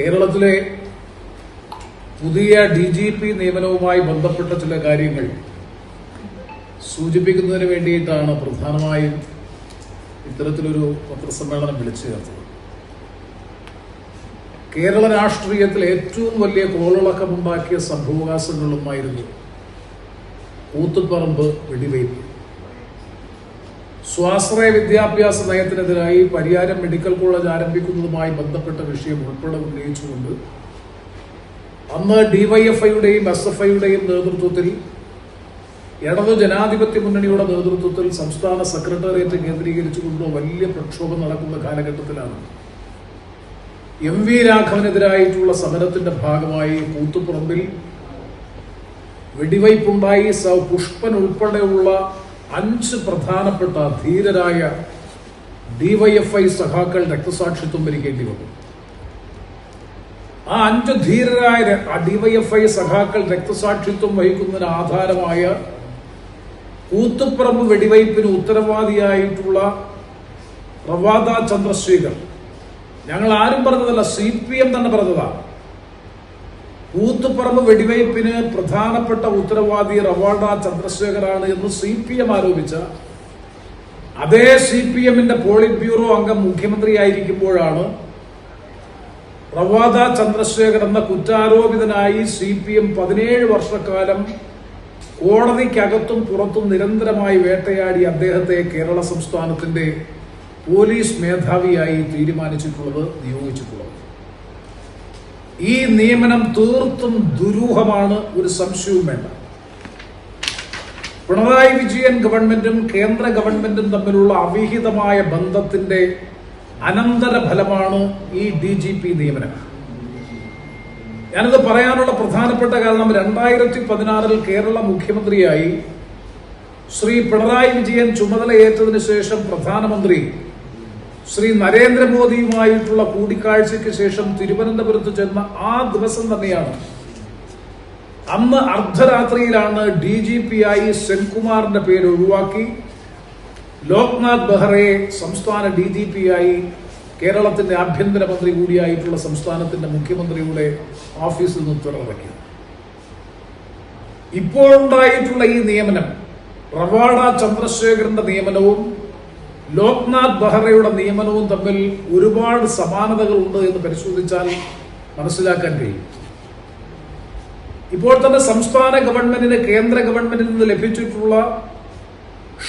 കേരളത്തിലെ പുതിയ D G P നിയമനവുമായി ബന്ധപ്പെട്ട ചില കാര്യങ്ങൾ സൂചിപ്പിക്കുന്നതിന് വേണ്ടിയിട്ടാണ് പ്രധാനമായും ഇത്തരത്തിലൊരു പത്രസമ്മേളനം വിളിച്ചു ചേർത്തത്. കേരള രാഷ്ട്രീയത്തിൽ ഏറ്റവും വലിയ കോളിളക്കമുണ്ടാക്കിയ സംഭവകാശങ്ങളിലൊന്നായിരുന്നു കൂത്തുപറമ്പ് വെടിവയ്പ്. സ്വാശ്രയ വിദ്യാഭ്യാസ നയത്തിനെതിരായി പരിയാരം മെഡിക്കൽ കോളേജ് ആരംഭിക്കുന്നതുമായി ബന്ധപ്പെട്ട വിഷയം ഉൾപ്പെടെ ഉന്നയിച്ചുകൊണ്ട് അന്ന് ഡിവൈഎഫ്ഐയുടെയും എസ് എഫ് ഐയുടെയും നേതൃത്വത്തിൽ ഇടതു ജനാധിപത്യ മുന്നണിയുടെ നേതൃത്വത്തിൽ സംസ്ഥാന സെക്രട്ടേറിയറ്റ് കേന്ദ്രീകരിച്ചുകൊണ്ട് വലിയ പ്രക്ഷോഭം നടക്കുന്ന കാലഘട്ടത്തിലാണ്. എം വി രാഘവനെതിരായിട്ടുള്ള സമരത്തിന്റെ ഭാഗമായി കൂത്തുപറമ്പിൽ വെടിവയ്പുണ്ടായി സ പുഷ്പൻ ഉൾപ്പെടെയുള്ള അഞ്ച് പ്രധാനപ്പെട്ട ധീരരായ ഡിവൈഎഫ്ഐ സഖാക്കൾ രക്തസാക്ഷിത്വം വരിക്കേണ്ടി വന്നു. ആ അഞ്ച് ധീരരായ ഡിവൈഎഫ്ഐ സഖാക്കൾ രക്തസാക്ഷിത്വം വഹിക്കുന്നതിന് ആധാരമായ കൂത്തുപ്രമ്പ് വെടിവയ്പ്പിന് ഉത്തരവാദിയായിട്ടുള്ള പ്രവാദ ചന്ദ്രശേഖർ. ഞങ്ങൾ ആരും പറഞ്ഞതല്ല സി പി എം തന്നെ പറഞ്ഞതാണ് കൂത്തുപറമ്പ് വെടിവയ്പ്പിന് പ്രധാനപ്പെട്ട ഉത്തരവാദി റവാണ്ട ചന്ദ്രശേഖറാണ് എന്ന് സി പി എം ആരോപിച്ച അതേ സി പി എമ്മിന്റെ പോളിറ്റ് ബ്യൂറോ അംഗം മുഖ്യമന്ത്രിയായിരിക്കുമ്പോഴാണ് റവാദ ചന്ദ്രശേഖർ എന്ന കുറ്റാരോപിതനായി സി പി എം പതിനേഴ് വർഷക്കാലം കോടതിക്കകത്തും പുറത്തും നിരന്തരമായി വേട്ടയാടി അദ്ദേഹത്തെ കേരള സംസ്ഥാനത്തിന്റെ പോലീസ് മേധാവിയായി തീരുമാനിച്ചിട്ടുള്ളത് നിയോഗിച്ചിട്ടുള്ളത്. ഈ നിയമനം തീർത്തും ദുരൂഹമാണ് ഒരു സംശയവും വേണ്ട. പിണറായി വിജയൻ ഗവൺമെന്റും കേന്ദ്ര ഗവൺമെന്റും തമ്മിലുള്ള അവിഹിതമായ ബന്ധത്തിന്റെ അനന്തര ഫലമാണ് ഈ ഡി ജി പി നിയമനം. ഞാനിത് പറയാനുള്ള പ്രധാനപ്പെട്ട കാരണം രണ്ടായിരത്തി പതിനാറിൽ കേരള മുഖ്യമന്ത്രിയായി ശ്രീ പിണറായി വിജയൻ ചുമതലയേറ്റതിനു ശേഷം പ്രധാനമന്ത്രി ശ്രീ നരേന്ദ്രമോദിയുമായിട്ടുള്ള കൂടിക്കാഴ്ചയ്ക്ക് ശേഷം തിരുവനന്തപുരത്ത് ചെന്ന ആ ദിവസം തന്നെയാണ്. അന്ന് അർദ്ധരാത്രിയിലാണ് ഡി ജി പി ആയി സെൻകുമാറിന്റെ പേര് ഒഴിവാക്കി. ലോക്നാഥ് ബെഹ്റയെ സംസ്ഥാന ഡി ജി പി ആയി കേരളത്തിന്റെ ആഭ്യന്തരമന്ത്രി കൂടിയായിട്ടുള്ള സംസ്ഥാനത്തിന്റെ മുഖ്യമന്ത്രിയുടെ ഓഫീസിൽ നിന്ന് തുറന്നിറക്കിയത് ഇപ്പോഴുണ്ടായിട്ടുള്ള ഈ നിയമനം റവാഡ ചന്ദ്രശേഖരന്റെ നിയമനവും ലോക്നാഥ് ബെഹ്റയുടെ നിയമനവും തമ്മിൽ ഒരുപാട് സമാനതകളുണ്ട് എന്ന് പരിശോധിച്ചാൽ മനസ്സിലാക്കാൻ കഴിയും. ഇപ്പോൾ തന്നെ സംസ്ഥാന ഗവൺമെന്റിന് കേന്ദ്ര ഗവൺമെന്റിൽ നിന്ന് ലഭിച്ചിട്ടുള്ള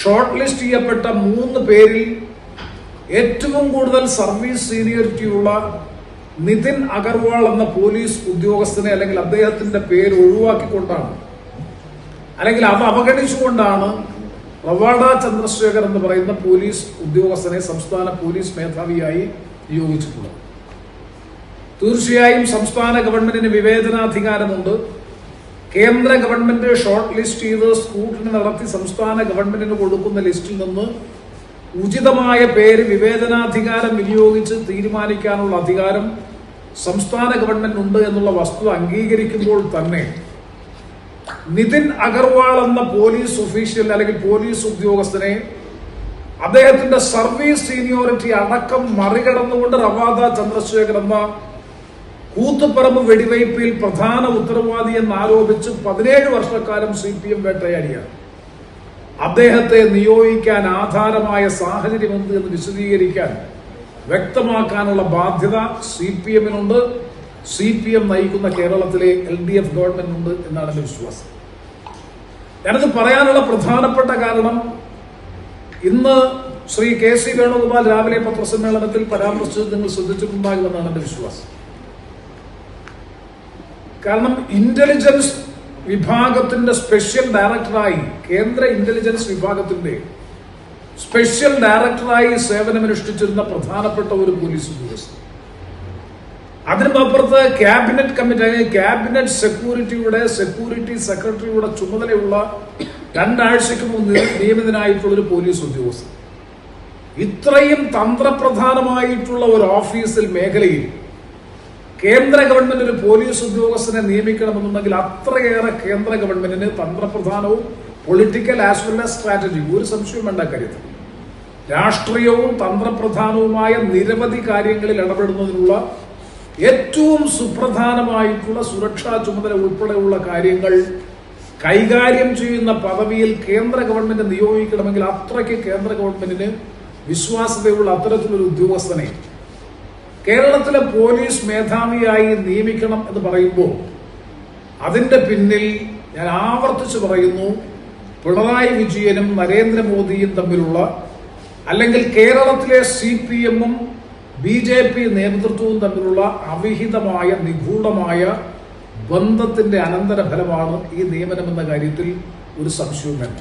ഷോർട്ട് ലിസ്റ്റ് ചെയ്യപ്പെട്ട മൂന്ന് പേരിൽ ഏറ്റവും കൂടുതൽ സർവീസ് സീനിയോറിറ്റിയുള്ള നിതിൻ അഗർവാൾ എന്ന പോലീസ് ഉദ്യോഗസ്ഥനെ അല്ലെങ്കിൽ അദ്ദേഹത്തിന്റെ പേര് ഒഴിവാക്കിക്കൊണ്ടാണ് അല്ലെങ്കിൽ അവ അവഗണിച്ചുകൊണ്ടാണ് റവാഡ ചന്ദ്രശേഖർ എന്ന് പറയുന്ന പോലീസ് ഉദ്യോഗസ്ഥനെ സംസ്ഥാന പോലീസ് മേധാവിയായി നിയോഗിച്ചിട്ടുള്ളത് തീർച്ചയായും സംസ്ഥാന ഗവൺമെന്റിന് വിവേചനാധികാരമുണ്ട്. കേന്ദ്ര ഗവൺമെന്റ് ഷോർട്ട് ലിസ്റ്റ് ചെയ്ത് സ്കൂട്ടിന് നടത്തി സംസ്ഥാന ഗവൺമെന്റിന് കൊടുക്കുന്ന ലിസ്റ്റിൽ നിന്ന് ഉചിതമായ പേര് വിവേചനാധികാരം വിനിയോഗിച്ച് തീരുമാനിക്കാനുള്ള അധികാരം സംസ്ഥാന ഗവൺമെന്റ് ഉണ്ട് എന്നുള്ള വസ്തുത അംഗീകരിക്കുമ്പോൾ തന്നെ നിതിൻ അഗർവാൾ എന്ന പോലീസ് ഒഫീഷ്യൽ അല്ലെങ്കിൽ പോലീസ് ഉദ്യോഗസ്ഥനെ അദ്ദേഹത്തിന്റെ സർവീസ് സീനിയോറിറ്റി അടക്കം മറികടന്നുകൊണ്ട് റവാദ ചന്ദ്രശേഖർ എന്ന കൂത്തുപറമ്പ് വെടിവയ്പിൽ പ്രധാന ഉത്തരവാദി എന്നാരോപിച്ച് പതിനേഴ് വർഷക്കാലം സി പി എം വേട്ടയാടിയാണ്. അദ്ദേഹത്തെ നിയോഗിക്കാൻ ആധാരമായ സാഹചര്യം എന്ത് എന്ന് വിശദീകരിക്കാൻ വ്യക്തമാക്കാനുള്ള ബാധ്യത സി പി എമ്മിനുണ്ട്. സി പി എം നയിക്കുന്ന കേരളത്തിലെ എൽ ഡി എഫ് ഗവൺമെന്റ് ഉണ്ട് എന്നാണ് എന്റെ വിശ്വാസം. ഞാനത് പറയാനുള്ള പ്രധാനപ്പെട്ട കാരണം ഇന്ന് ശ്രീ കെ സി വേണുഗോപാൽ രാവിലെ പത്രസമ്മേളനത്തിൽ പരാമർശിച്ചത് നിങ്ങൾ ശ്രദ്ധിച്ചിട്ടുണ്ടാകുമെന്നാണ് എന്റെ വിശ്വാസം. കാരണം ഇന്റലിജൻസ് വിഭാഗത്തിന്റെ സ്പെഷ്യൽ ഡയറക്ടറായി കേന്ദ്ര ഇന്റലിജൻസ് വിഭാഗത്തിന്റെ സ്പെഷ്യൽ ഡയറക്ടറായി സേവനമനുഷ്ഠിച്ചിരുന്ന പ്രധാനപ്പെട്ട ഒരു പോലീസ് ഉദ്യോഗസ്ഥൻ. അതിനുമപ്പുറത്ത് ക്യാബിനറ്റ് കമ്മിറ്റി അല്ലെങ്കിൽ ക്യാബിനറ്റ് സെക്യൂരിറ്റിയുടെ സെക്യൂരിറ്റി സെക്രട്ടറിയുടെ ചുമതലയുള്ള രണ്ടാഴ്ചക്ക് മുമ്പ് നിയമിതനായിട്ടുള്ള ഒരു പോലീസ് ഉദ്യോഗസ്ഥൻ. ഇത്രയും തന്ത്രപ്രധാനമായിട്ടുള്ള ഒരു ഓഫീസിൽ മേഖലയിൽ കേന്ദ്ര ഗവൺമെന്റ് ഒരു പോലീസ് ഉദ്യോഗസ്ഥനെ നിയമിക്കണമെന്നുണ്ടെങ്കിൽ അത്രയേറെ കേന്ദ്ര ഗവൺമെന്റിന് തന്ത്രപ്രധാനവും political as well as strategy ഒരു സംശയവും വേണ്ട കാര്യത്തിൽ. രാഷ്ട്രീയവും തന്ത്രപ്രധാനവുമായ നിരവധി കാര്യങ്ങളിൽ ഇടപെടുന്നതിനുള്ള ഏറ്റവും സുപ്രധാനമായിട്ടുള്ള സുരക്ഷാ ചുമതല ഉൾപ്പെടെയുള്ള കാര്യങ്ങൾ കൈകാര്യം ചെയ്യുന്ന പദവിയിൽ കേന്ദ്ര ഗവൺമെന്റ് നിയോഗിക്കണമെങ്കിൽ അത്രയ്ക്ക് കേന്ദ്ര ഗവൺമെന്റിന് വിശ്വാസ്യതയുള്ള അത്തരത്തിലൊരു ഉദ്യോഗസ്ഥനെ കേരളത്തിലെ പോലീസ് മേധാവിയായി നിയമിക്കണം എന്ന് പറയുമ്പോൾ അതിന്റെ പിന്നിൽ ഞാൻ ആവർത്തിച്ച് പറയുന്നു പിണറായി വിജയനും നരേന്ദ്രമോദിയും തമ്മിലുള്ള അല്ലെങ്കിൽ കേരളത്തിലെ സി പി എമ്മും ബി ജെ പി നേതൃത്വവും തമ്മിലുള്ള അവിഹിതമായ നിഗൂഢമായ ബന്ധത്തിന്റെ അനന്തരഫലമാണ് ഈ നിയമനം എന്ന കാര്യത്തിൽ ഒരു സംശയവും വേണ്ട.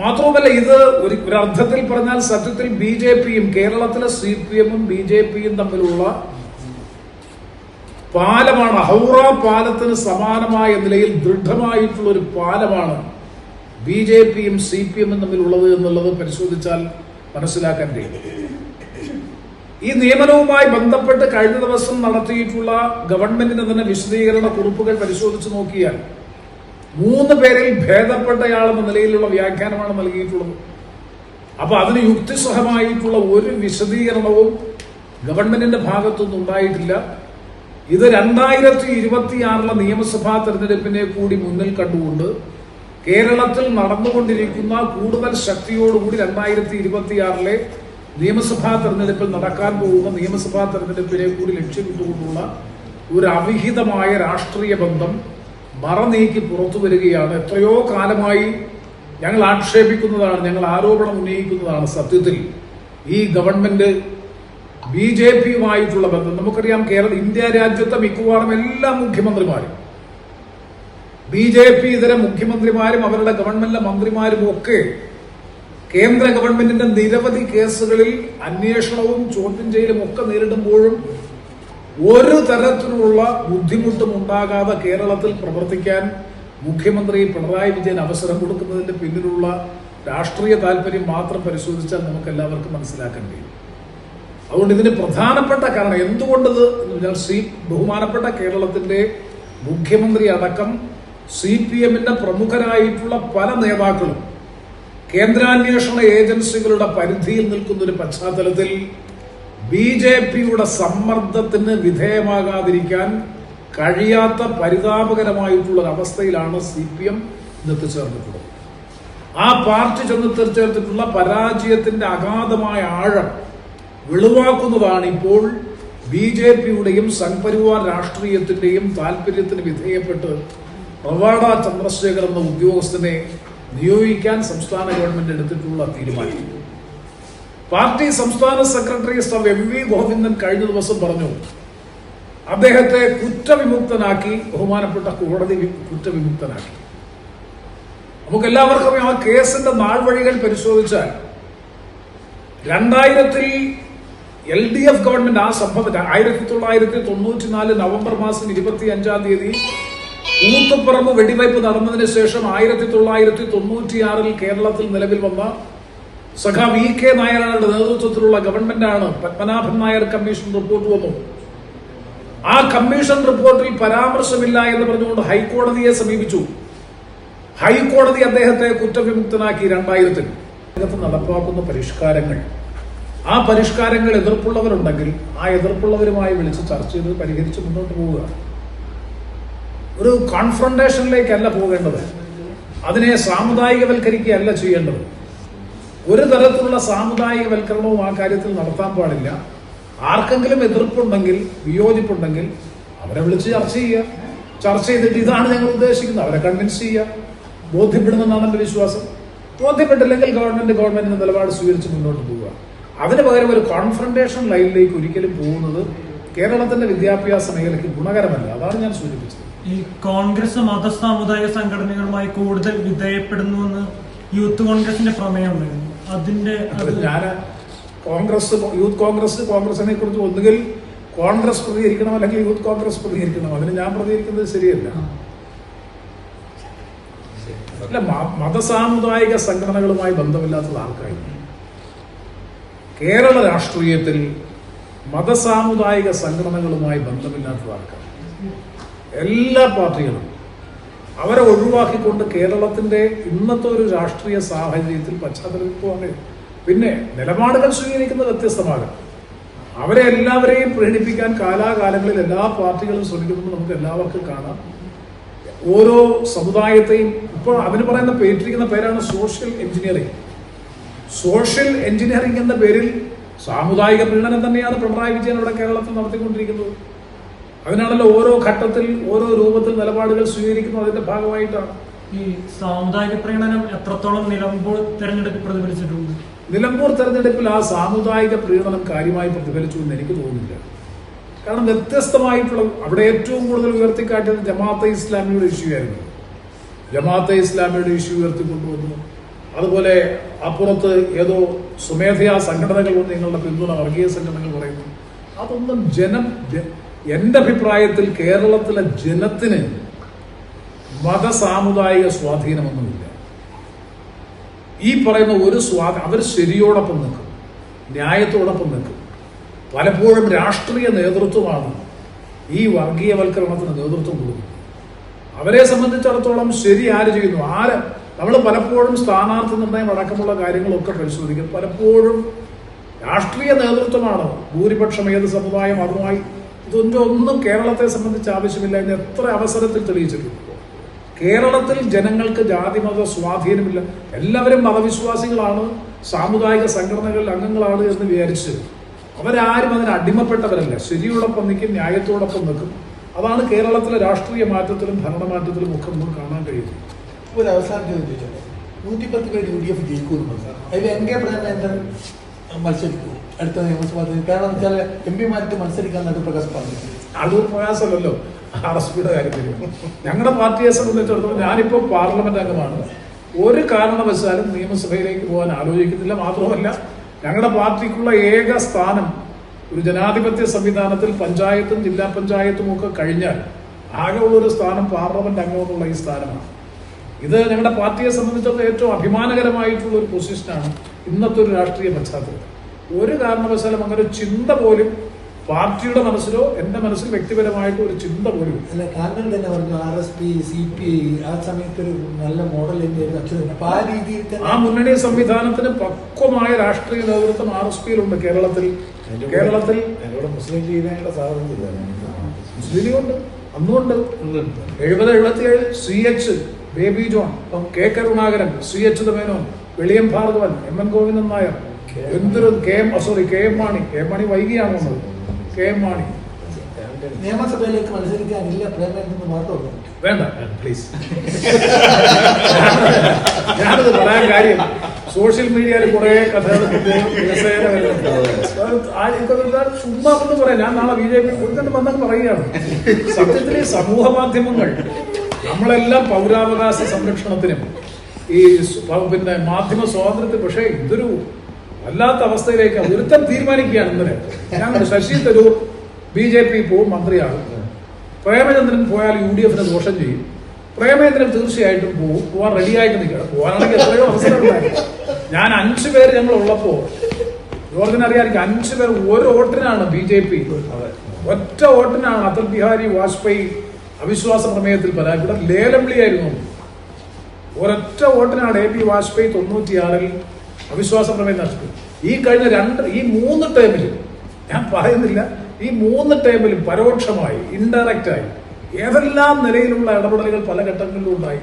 മാത്രവുമല്ല ഇത് ഒരു ഒരർത്ഥത്തിൽ പറഞ്ഞാൽ സത്യത്തിൽ ബി ജെ പിയും കേരളത്തിലെ സി പി എമ്മും ബി ജെ പിയും തമ്മിലുള്ള പാലമാണ് ഹൗറ പാലത്തിന് സമാനമായ നിലയിൽ ദൃഢമായിട്ടുള്ള ഒരു പാലമാണ് ബി ജെ പിയും സി പി എമ്മും തമ്മിലുള്ളത് എന്നുള്ളത് പരിശോധിച്ചാൽ മനസ്സിലാക്കാൻ കഴിയും. ഈ നിയമനവുമായി ബന്ധപ്പെട്ട് കഴിഞ്ഞ ദിവസം നടത്തിയിട്ടുള്ള ഗവൺമെന്റിന്റെ തന്നെ വിശദീകരണ കുറിപ്പുകൾ പരിശോധിച്ച് നോക്കിയാൽ മൂന്ന് പേരിൽ ഭേദപ്പെട്ടയാളെന്ന നിലയിലുള്ള വ്യാഖ്യാനമാണ് നൽകിയിട്ടുള്ളത്. അപ്പൊ അതിന് യുക്തിസഹമായിട്ടുള്ള ഒരു വിശദീകരണവും ഗവൺമെന്റിന്റെ ഭാഗത്തുനിന്ന് ഉണ്ടായിട്ടില്ല. ഇത് രണ്ടായിരത്തി ഇരുപത്തിയാറിലെ നിയമസഭാ തെരഞ്ഞെടുപ്പിനെ കൂടി മുന്നിൽ കണ്ടുകൊണ്ട് കേരളത്തിൽ നടന്നുകൊണ്ടിരിക്കുന്ന കൂടുതൽ ശക്തിയോടുകൂടി രണ്ടായിരത്തി ഇരുപത്തിയാറിലെ നിയമസഭാ തെരഞ്ഞെടുപ്പിൽ നടക്കാൻ പോകുന്ന നിയമസഭാ തെരഞ്ഞെടുപ്പിനെ കൂടി ലക്ഷ്യമിട്ടുകൊണ്ടുള്ള ഒരു അവിഹിതമായ രാഷ്ട്രീയ ബന്ധം മറനീക്കി പുറത്തു വരികയാണ്. എത്രയോ കാലമായി ഞങ്ങൾ ആക്ഷേപിക്കുന്നതാണ് ഞങ്ങൾ ആരോപണം ഉന്നയിക്കുന്നതാണ് സത്യത്തിൽ. ഈ ഗവൺമെന്റ് ബി ജെ പിയുമായിട്ടുള്ള ബന്ധം നമുക്കറിയാം കേരള ഇന്ത്യ രാജ്യത്തെ മിക്കവാറും എല്ലാ മുഖ്യമന്ത്രിമാരും ബി ജെ പി ഇതര മുഖ്യമന്ത്രിമാരും അവരുടെ ഗവൺമെന്റിലെ മന്ത്രിമാരും ഒക്കെ കേന്ദ്ര ഗവൺമെന്റിന്റെ നിരവധി കേസുകളിൽ അന്വേഷണവും ചോദ്യം ചെയ്യലും ഒക്കെ നേരിടുമ്പോഴും ഒരു തരത്തിലുള്ള ബുദ്ധിമുട്ടും ഉണ്ടാകാതെ കേരളത്തിൽ പ്രവർത്തിക്കാൻ മുഖ്യമന്ത്രി പിണറായി വിജയൻ അവസരം കൊടുക്കുന്നതിന്റെ പിന്നിലുള്ള രാഷ്ട്രീയ താല്പര്യം മാത്രം പരിശോധിച്ചാൽ നമുക്ക് എല്ലാവർക്കും മനസ്സിലാക്കാൻ കഴിയും. അതുകൊണ്ട് ഇതിന് പ്രധാനപ്പെട്ട കാരണം എന്തുകൊണ്ടത് എന്ന് പറഞ്ഞാൽ സി ബഹുമാനപ്പെട്ട കേരളത്തിന്റെ മുഖ്യമന്ത്രി അടക്കം സി പി എമ്മിന്റെ പ്രമുഖരായിട്ടുള്ള പല നേതാക്കളും കേന്ദ്രാന്വേഷണ ഏജൻസികളുടെ പരിധിയിൽ നിൽക്കുന്ന ഒരു പശ്ചാത്തലത്തിൽ ബി ജെ പിയുടെ സമ്മർദ്ദത്തിന് വിധേയമാകാതിരിക്കാൻ കഴിയാത്ത പരിതാപകരമായിട്ടുള്ള അവസ്ഥയിലാണ് സി പി എം എത്തിച്ചേർന്നിട്ടുള്ളത് ആ പാർട്ടി ചെന്ന് തീർച്ചയായിട്ടുള്ള പരാജയത്തിന്റെ അഗാധമായ ആഴം വെളിവാക്കുന്നതാണ് ഇപ്പോൾ ബി ജെ പിയുടെയും സംഘപരിവാർ രാഷ്ട്രീയത്തിന്റെയും താല്പര്യത്തിന് വിധേയപ്പെട്ട് പ്രവാട ചന്ദ്രശേഖർ എന്ന ഉദ്യോഗസ്ഥനെ നിയോഗിക്കാൻ സംസ്ഥാന ഗവൺമെന്റ് എടുത്തിട്ടുള്ള തീരുമാനം. പാർട്ടി സംസ്ഥാന secretary sir M V Govindan കഴിഞ്ഞ ദിവസം പറഞ്ഞു അദ്ദേഹത്തെ കുറ്റവിമുക്തനാക്കി ബഹുമാനപ്പെട്ട കോടതി കുറ്റവിമുക്തനാക്കി. നമുക്ക് എല്ലാവർക്കും ആ കേസിന്റെ നാൾവഴികൾ പരിശോധിച്ചാൽ രണ്ടായിരത്തിൽ എൽ ഡി എഫ് ഗവൺമെന്റ് ആ സംഭവം ആയിരത്തി തൊള്ളായിരത്തി തൊണ്ണൂറ്റിനാല് നവംബർ മാസം ഇരുപത്തി അഞ്ചാം തീയതി കൂത്തുപറമ്പ് വെടിവയ്പ് നടന്നതിന് ശേഷം ആയിരത്തി തൊള്ളായിരത്തി തൊണ്ണൂറ്റിയാറിൽ കേരളത്തിൽ നിലവിൽ വന്ന സഖാ വി കെ നായരുടെ നേതൃത്വത്തിലുള്ള ഗവൺമെന്റാണ് പത്മനാഭൻ നായർ കമ്മീഷൻ റിപ്പോർട്ട് വന്നു. ആ കമ്മീഷൻ റിപ്പോർട്ടിൽ പരാമർശമില്ല എന്ന് പറഞ്ഞുകൊണ്ട് ഹൈക്കോടതിയെ സമീപിച്ചു. ഹൈക്കോടതി അദ്ദേഹത്തെ കുറ്റവിമുക്തനാക്കി രണ്ടായിരത്തിൽ. അദ്ദേഹത്ത് നടപ്പാക്കുന്ന പരിഷ്കാരങ്ങൾ. ആ പരിഷ്കാരങ്ങൾ എതിർപ്പുള്ളവരുണ്ടെങ്കിൽ ആ എതിർപ്പുള്ളവരുമായി വിളിച്ച് ചർച്ച ചെയ്ത് പരിഹരിച്ച് മുന്നോട്ട് പോവുക. ഒരു കോൺഫ്രണ്ടേഷനിലേക്കല്ല പോകേണ്ടത്. അതിനെ സാമുദായികവൽക്കരിക്കുകയല്ല ചെയ്യേണ്ടത്. ഒരു തരത്തിലുള്ള സാമുദായികവൽക്കരണവും ആ കാര്യത്തിൽ നടത്താൻ പാടില്ല. ആർക്കെങ്കിലും എതിർപ്പുണ്ടെങ്കിൽ വിയോജിപ്പുണ്ടെങ്കിൽ അവരെ വിളിച്ച് ചർച്ച ചെയ്യുക. ചർച്ച ചെയ്തിട്ട് ഇതാണ് ഞങ്ങൾ ഉദ്ദേശിക്കുന്നത്. അവരെ കൺവിൻസ് ചെയ്യുക. ബോധ്യപ്പെടുമെന്നാണ് എന്റെ വിശ്വാസം. ബോധ്യപ്പെട്ടില്ലെങ്കിൽ ഗവൺമെന്റ് ഗവൺമെന്റിന്റെ നിലപാട് സ്വീകരിച്ച് മുന്നോട്ട് പോവുക. അതിന് പകരം ഒരു കോൺഫ്രണ്ടേഷൻ ലൈനിലേക്ക് ഒരിക്കലും പോകുന്നത് കേരളത്തിന്റെ വിദ്യാഭ്യാസ മേഖലയ്ക്ക് ഗുണകരമല്ല. അതാണ് ഞാൻ സൂചിപ്പിച്ചത്. ഈ കോൺഗ്രസ് മത സാമുദായിക സംഘടനകളുമായി കൂടുതൽ വിധേയപ്പെടുന്നുവെന്ന് യൂത്ത് കോൺഗ്രസിന്റെ പ്രമേയമുണ്ടായിരുന്നു അതിന്റെ അത് ഞാൻ കോൺഗ്രസ് യൂത്ത് കോൺഗ്രസ് കോൺഗ്രസിനെ കുറിച്ച് ഒന്നുകിൽ കോൺഗ്രസ് പ്രതികരിക്കണം അല്ലെങ്കിൽ യൂത്ത് കോൺഗ്രസ് പ്രതികരിക്കണം. അതിന് ഞാൻ പ്രതികരിക്കുന്നത് ശരിയല്ല. അല്ല മതസാമുദായിക സംഘടനകളുമായി ബന്ധമില്ലാത്തത് ആർക്കായി കേരള രാഷ്ട്രീയത്തിൽ മതസാമുദായിക സംഘടനകളുമായി ബന്ധമില്ലാത്തത് ആർക്കാണ് എല്ലാ പാർട്ടികളും അവരെ ഒഴിവാക്കിക്കൊണ്ട് കേരളത്തിന്റെ ഇന്നത്തെ ഒരു രാഷ്ട്രീയ സാഹചര്യത്തിൽ പശ്ചാത്തലത്തിൽ പിന്നെ നിലപാടുകൾ സ്വീകരിക്കുന്നത് വ്യത്യസ്തമാകാം. അവരെ എല്ലാവരെയും പ്രീണിപ്പിക്കാൻ കാലാകാലങ്ങളിൽ എല്ലാ പാർട്ടികളും ശ്രമിക്കുന്നു നമുക്ക് എല്ലാവർക്കും കാണാം. ഓരോ സമുദായത്തെയും ഇപ്പോൾ അവന് പറയുന്ന പേരിട്ടിരിക്കുന്ന പേരാണ് സോഷ്യൽ എഞ്ചിനീയറിംഗ് സോഷ്യൽ എഞ്ചിനീയറിംഗ് എന്ന പേരിൽ സാമുദായിക പ്രീണനം തന്നെയാണ് പിണറായി വിജയൻ ഇവിടെ കേരളത്തിൽ നടത്തിക്കൊണ്ടിരിക്കുന്നത്. അതിനാണല്ലോ ഓരോ ഘട്ടത്തിൽ ഓരോ രൂപത്തിൽ നിലപാടുകൾ സ്വീകരിക്കുന്നത് അതിന്റെ ഭാഗമായിട്ടാണ് ഈ സാമുദായിക പ്രീണനം എത്രത്തോളം നിലമ്പൂർ തെരഞ്ഞെടുപ്പ് പ്രതിഫലിച്ചിട്ടുണ്ട്? നിലമ്പൂർ തെരഞ്ഞെടുപ്പിൽ ആ സാമുദായിക പ്രീണനം കാര്യമായി പ്രതിഫലിച്ചു എന്ന് എനിക്ക് തോന്നുന്നില്ല. കാരണം വ്യത്യസ്തമായിട്ടുള്ള അവിടെ ഏറ്റവും കൂടുതൽ ഉയർത്തിക്കാട്ടിയത് ജമാഅത്തെ ഇസ്ലാമിയുടെ ഇഷ്യൂ ആയിരുന്നു. ജമാഅത്തെ ഇസ്ലാമിയുടെ ഇഷ്യൂ ഉയർത്തിക്കൊണ്ടുവന്നു. അതുപോലെ അപ്പുറത്ത് ഏതോ സ്വമേധയാ സംഘടനകൾ കൊണ്ട് നിങ്ങളുടെ പിന്തുണ വർഗീയ സംഘടനകൾ പറയുന്നു. അതൊന്നും ജനം എന്റെ അഭിപ്രായത്തിൽ കേരളത്തിലെ ജനത്തിന് മതസാമുദായിക സ്വാധീനമൊന്നുമില്ല. ഈ പറയുന്ന ഒരു സ്വാധീനം അവർ ശരിയോടൊപ്പം നിൽക്കും ന്യായത്തോടൊപ്പം നിൽക്കും. പലപ്പോഴും രാഷ്ട്രീയ നേതൃത്വമാണ് ഈ വർഗീയവൽക്കരണത്തിന് നേതൃത്വം കൊടുക്കുന്നത്. അവരെ സംബന്ധിച്ചിടത്തോളം ശരി ആര് ചെയ്യുന്നു? ആര്? നമ്മൾ പലപ്പോഴും സ്ഥാനാർത്ഥി നിർണയം അടക്കമുള്ള കാര്യങ്ങളൊക്കെ പരിശോധിക്കും. പലപ്പോഴും രാഷ്ട്രീയ നേതൃത്വമാണ് ഭൂരിപക്ഷം ഏത് സമുദായം അതുമായി ഇതൊന്നും ഒന്നും കേരളത്തെ സംബന്ധിച്ച് ആവശ്യമില്ല എന്ന് എത്ര അവസരത്തിൽ തെളിയിച്ചിട്ടുണ്ട്. കേരളത്തിൽ ജനങ്ങൾക്ക് ജാതി മത സ്വാധീനമില്ല. എല്ലാവരും മതവിശ്വാസികളാണ് സാമുദായിക സംഘടനകളിൽ അംഗങ്ങളാണ് എന്ന് വിചാരിച്ച് അവരാരും അതിന് അടിമപ്പെട്ടവരല്ല. ശരിയോടൊപ്പം നിൽക്കും ന്യായത്തോടൊപ്പം നിൽക്കും. അതാണ് കേരളത്തിലെ രാഷ്ട്രീയ മാറ്റത്തിലും ഭരണമാറ്റത്തിലും ഒക്കെ നമുക്ക് കാണാൻ കഴിയുന്നത്. ഒരു അവസാനം ചോദിച്ചോട്ടെ. നൂറ്റിപ്പത്ത് പേര് യു ഡി എഫ് ജയിക്കുമെന്ന് അതിൽ എൻ കെ പ്രേമേന്ദ്രൻ മത്സരിക്കും അടുത്ത നിയമസഭാ. കാരണം വെച്ചാൽ എം പിമാർക്ക് മത്സരിക്കാൻ നടു പ്രകാശ് പറഞ്ഞു അതൊരു പ്രയാസമല്ലോ ആർ എസ് പിയുടെ കാര്യത്തിൽ ഞങ്ങളുടെ പാർട്ടിയെ സംബന്ധിച്ചിടത്തോളം ഞാനിപ്പോൾ പാർലമെന്റ് അംഗമാണ്. ഒരു കാരണവശാലും നിയമസഭയിലേക്ക് പോകാൻ ആലോചിക്കുന്നില്ല മാത്രമല്ല ഞങ്ങളുടെ പാർട്ടിക്കുള്ള ഏക സ്ഥാനം ഒരു ജനാധിപത്യ സംവിധാനത്തിൽ പഞ്ചായത്തും ജില്ലാ പഞ്ചായത്തും ഒക്കെ കഴിഞ്ഞാൽ ആകെയുള്ള ഒരു സ്ഥാനം പാർലമെന്റ് അംഗം എന്നുള്ള ഈ സ്ഥാനമാണ്. ഇത് ഞങ്ങളുടെ പാർട്ടിയെ സംബന്ധിച്ചിടത്തോളം ഏറ്റവും അഭിമാനകരമായിട്ടുള്ള ഒരു പൊസിഷനാണ് ഇന്നത്തെ ഒരു രാഷ്ട്രീയ പശ്ചാത്തലം. ഒരു കാരണവശാലും അങ്ങനെ ചിന്ത പോലും പാർട്ടിയുടെ മനസ്സിലോ എന്റെ മനസ്സിൽ വ്യക്തിപരമായിട്ട് ഒരു ചിന്ത പോലും. അല്ല കാരണം തന്നെ പറഞ്ഞു R S P C P I ആ സമയത്ത് ഒരു നല്ല മോഡൽ അപ്പൊ ആ രീതിയിൽ ആ മുന്നണി സംവിധാനത്തിന് പക്വമായ രാഷ്ട്രീയ നേതൃത്വം ആർ എസ് പിയിലുണ്ട് കേരളത്തിൽ. കേരളത്തിൽ മുസ്ലിം ലീഗിനുള്ള സാധ്യതയില്ല മുസ്ലിം ലീഗുണ്ട്. അന്നുണ്ട്. എഴുപത് എഴുപത്തി ഏഴ് C H Baby John K Karunakaran C H Menon Veliyam Bhargavan M N Govindan Nair എന്തൊരു K M sorry K M Mani. K M Mani വൈകിയാണ് വന്നത്. K M Mani. നിയമസഭയിലേക്ക് മത്സരിക്കാനില്ല പ്രേമേന്ദ്രൻ മാത്രം വേണ്ട പ്ലീസ് ഞാനത് പറയാൻ കാര്യം. സോഷ്യൽ മീഡിയയിൽ കുറെ കഥകൾ ചുമ്മാ ഒന്ന് പറയാം ഞാൻ നാളെ ബി ജെ പി കൊടുത്തിട്ട് ബന്ധം പറയുകയാണ്. സത്യത്തിൽ സമൂഹ മാധ്യമങ്ങൾ നമ്മളെല്ലാം പൗരാവകാശ സംരക്ഷണത്തിനും ഈ പിന്നെ മാധ്യമ സ്വാതന്ത്ര്യത്തിൽ പക്ഷേ ഇതൊരു വല്ലാത്ത അവസ്ഥയിലേക്ക് ഒരുത്തം തീരുമാനിക്കുകയാണ് ഇന്നലെ. ഞാൻ Shashi Tharoor B J P പോവും മന്ത്രിയാണ്. പ്രേമചന്ദ്രൻ പോയാൽ യു ഡി എഫിന് ദോഷം ചെയ്യും. പ്രേമചന്ദ്രൻ തീർച്ചയായിട്ടും പോകും പോവാൻ റെഡിയായിട്ട് നിൽക്കണം. പോകാനാണെങ്കിൽ എത്രയോ അവസരമുണ്ടായിരുന്നു ഞാൻ അഞ്ചു പേര് ഞങ്ങൾ ഉള്ളപ്പോ ജോർജിന് അറിയാമായിരിക്കും അഞ്ചു പേർ ഒരു വോട്ടിനാണ് ബി ജെ പി. ഒറ്റ വോട്ടിനാണ് അടൽ ബിഹാരി വാജ്പേയി അവിശ്വാസ പ്രമേയത്തിൽ പരാജയം ഇവിടെ ലേലം വിളിയായിരുന്നു. ഒരൊറ്റ വോട്ടിനാണ് എ പി വാജ്പേയി തൊണ്ണൂറ്റിയാറിൽ അവിശ്വാസ പ്രമേയം നഷ്ടപ്പെട്ടു ഈ കഴിഞ്ഞ രണ്ട് ഈ മൂന്ന് ടൈമിൽ ഞാൻ പറയുന്നില്ല ഈ മൂന്ന് ടൈമിലും പരോക്ഷമായി ഇൻഡയറക്റ്റായി ഏതെല്ലാം നിലയിലുള്ള ഇടപെടലുകൾ പല ഘട്ടങ്ങളിലും ഉണ്ടായി.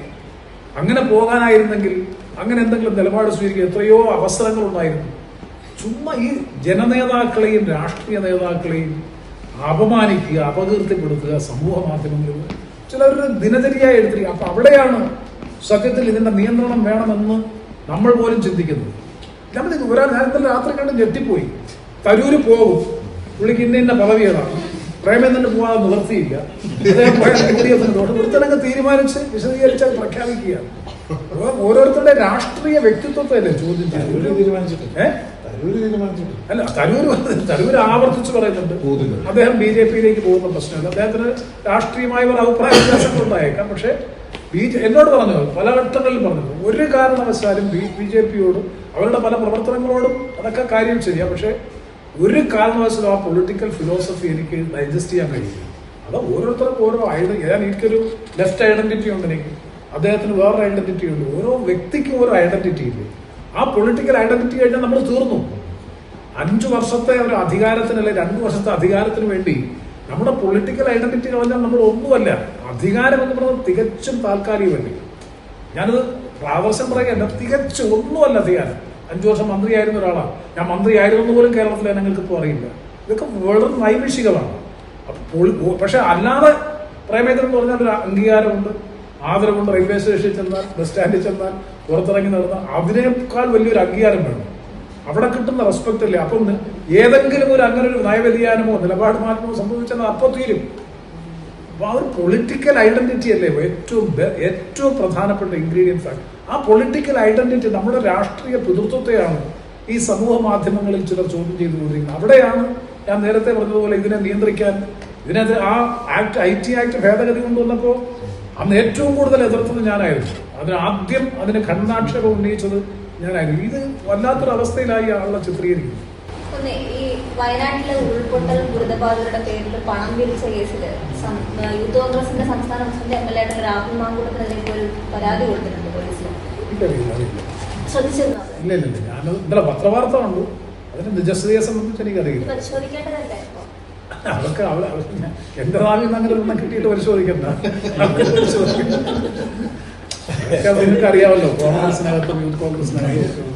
അങ്ങനെ പോകാനായിരുന്നെങ്കിൽ അങ്ങനെ എന്തെങ്കിലും നിലപാട് സ്വീകരിക്കുക എത്രയോ അവസരങ്ങൾ ഉണ്ടായിരുന്നു. ചുമ്മാ ഈ ജനനേതാക്കളെയും രാഷ്ട്രീയ നേതാക്കളെയും അപമാനിക്കുക അപകീർത്തിപ്പെടുത്തുക സമൂഹ മാധ്യമങ്ങളിൽ ചിലർ ദിനചര്യയായി എടുത്തിരിക്കുക. അപ്പൊ അവിടെയാണ് സത്യത്തിൽ ഇതിന്റെ നിയന്ത്രണം വേണമെന്ന് നമ്മൾ പോലും ചിന്തിക്കുന്നത്. നമ്മൾ ഒരാൾ നേരത്തെ രാത്രി കണ്ട് ഞെട്ടിപ്പോയി. തരൂര് പോകും. പുള്ളിക്ക് ഇന്ന ഇന്ന പദവിയതാണ് പ്രേമം പ്രേമേന്ദ്രന് പോവാതെ നിവർത്തിയില്ല. ഒരുത്തനങ്ങ് തീരുമാനിച്ച് വിശദീകരിച്ചാൽ പ്രഖ്യാപിക്കുക പ്രഖ്യാപിക്കുകയാണ്. അപ്പൊ ഓരോരുത്തരുടെ രാഷ്ട്രീയ വ്യക്തിത്വത്തെ ചോദ്യം അല്ല തരൂര് തരൂര് ആവർത്തിച്ച് പറയുന്നുണ്ട്. അദ്ദേഹം ബി ജെ പിയിലേക്ക് പോകുന്ന പ്രശ്നമില്ല. അദ്ദേഹത്തിന് രാഷ്ട്രീയമായ ഒരു അഭിപ്രായ വ്യത്യാസങ്ങൾ ഉണ്ടായേക്കാം. പക്ഷെ ബി ജെ എന്നോട് പറഞ്ഞു പല ഘട്ടങ്ങളിൽ പറഞ്ഞു ഒരു കാരണവശാലും ബി ജെ പിയോടും അവരുടെ പല പ്രവർത്തനങ്ങളോടും അതൊക്കെ കാര്യം ശരിയാ. പക്ഷേ ഒരു കാരണവശാലും ആ പൊളിറ്റിക്കൽ ഫിലോസഫി എനിക്ക് ഡൈജസ്റ്റ് ചെയ്യാൻ കഴിയില്ല. അത് ഓരോരുത്തർക്കും ഓരോ ഐഡന്റി ഞാൻ എനിക്കൊരു ലെഫ്റ്റ് ഐഡന്റിറ്റി ഉണ്ട് എനിക്ക്. അദ്ദേഹത്തിന് വേറൊരു ഐഡന്റിറ്റി ഉണ്ട്. ഓരോ വ്യക്തിക്കും ഓരോ ഐഡന്റിറ്റി ഇല്ലേ? ആ പൊളിറ്റിക്കൽ ഐഡന്റിറ്റി കഴിഞ്ഞാൽ നമ്മൾ തീർന്നു. അഞ്ചു വർഷത്തെ ഒരു അധികാരത്തിന് അല്ലെങ്കിൽ രണ്ടു വർഷത്തെ അധികാരത്തിന് വേണ്ടി നമ്മുടെ പൊളിറ്റിക്കൽ ഐഡന്റിറ്റി കളഞ്ഞാൽ നമ്മൾ ഒന്നുമല്ല. അധികാരം എന്ന് പറഞ്ഞാൽ തികച്ചും താൽക്കാലികമല്ലേ ഞാനത് പ്രാവശ്യം പറയുകയല്ല തികച്ചും ഒന്നുമല്ല അധികാരം. അഞ്ചു വർഷം മന്ത്രിയായിരുന്ന ഒരാളാണ്. ഞാൻ മന്ത്രിയായിരുന്നു പോലും കേരളത്തിലെ ഞങ്ങൾക്ക് ഇപ്പോൾ അറിയില്ല. ഇതൊക്കെ വളരെ നൈമിഷികമാണ്. അപ്പോൾ പക്ഷെ അല്ലാതെ പ്രേമേന്ദ്രൻ എന്ന് പറഞ്ഞാൽ ഒരു അംഗീകാരമുണ്ട്. ആദരവുണ്ട് റെയിൽവേ സ്റ്റേഷനിൽ ചെന്നാൽ ബസ് സ്റ്റാൻഡിൽ ചെന്നാൽ പുറത്തിറങ്ങി നടന്നാൽ അതിനേക്കാൾ വലിയൊരു അംഗീകാരം വേണം. അവിടെ കിട്ടുന്ന റെസ്പെക്ട് അല്ലേ? അപ്പം ഏതെങ്കിലും ഒരു അങ്ങനെ ഒരു നയവ്യതിയാനമോ നിലപാട് മാറ്റമോ സംഭവിച്ചാൽ അപ്പോൾ തീരും. അപ്പൊ അത് പൊളിറ്റിക്കൽ ഐഡന്റിറ്റി അല്ലേ ഏറ്റവും ഏറ്റവും പ്രധാനപ്പെട്ട ഇൻഗ്രീഡിയൻസ് ആണ്. ആ പൊളിറ്റിക്കൽ ഐഡന്റിറ്റി നമ്മുടെ രാഷ്ട്രീയ പിതൃത്വത്തെയാണ് ഈ സമൂഹ മാധ്യമങ്ങളിൽ ചിലർ ചോദ്യം ചെയ്തുകൊണ്ടിരിക്കുന്നത് അവിടെയാണ് ഞാൻ നേരത്തെ പറഞ്ഞതുപോലെ ഇതിനെ നിയന്ത്രിക്കാൻ ഇതിനകത്ത് ആ ആക്ട് ഐ ടി ആക്ട് ഭേദഗതി കൊണ്ടുവന്നപ്പോൾ അന്ന് ഏറ്റവും കൂടുതൽ എതിർത്തത് ഞാനായിരുന്നു. അതിന് ആദ്യം അതിന് ഖണ്ഡാക്ഷരം ഉന്നയിച്ചത് ഞാനായിരുന്നു. ഇത് വല്ലാത്തൊരു അവസ്ഥയിലായി ആളെ ചിത്രീകരിക്കുന്നു. ഒന്ന് ഈ വയനാട്ടിലെ ഉരുൾപൊട്ടൽ ദുരിതബാധിതരുടെ പേരിൽ പണം പിരിച്ച കേസിൽ യൂത്ത് കോൺഗ്രസിന്റെ സംസ്ഥാന president M L A Rahul മാങ്കൂട്ടത്തിനെതിരെ ഒരു പരാതി കൊടുത്തിട്ടുണ്ട് പോലീസിൽ ഇല്ല ഇല്ല ഇല്ല ഞാൻ ഇന്നലെ പത്രവാർത്ത കണ്ടു അതിന്റെ നിജസ്ഥിതിയെ സംബന്ധിച്ച് ഇത് എനിക്കറിയില്ല. പരിശോധിക്കേണ്ടതല്ലേ ഇപ്പൊ? എന്റെ നാവിൽ അങ്ങനെ ഒന്നും കിട്ടിയിട്ട് പരിശോധിക്കണ്ട. അതൊക്കെ പരിശോധിക്കണ്ട. അതൊക്കെ നിങ്ങൾക്ക് അറിയാമല്ലോ കോൺഗ്രസിനകത്തും യൂത്ത് കോൺഗ്രസിനകത്തും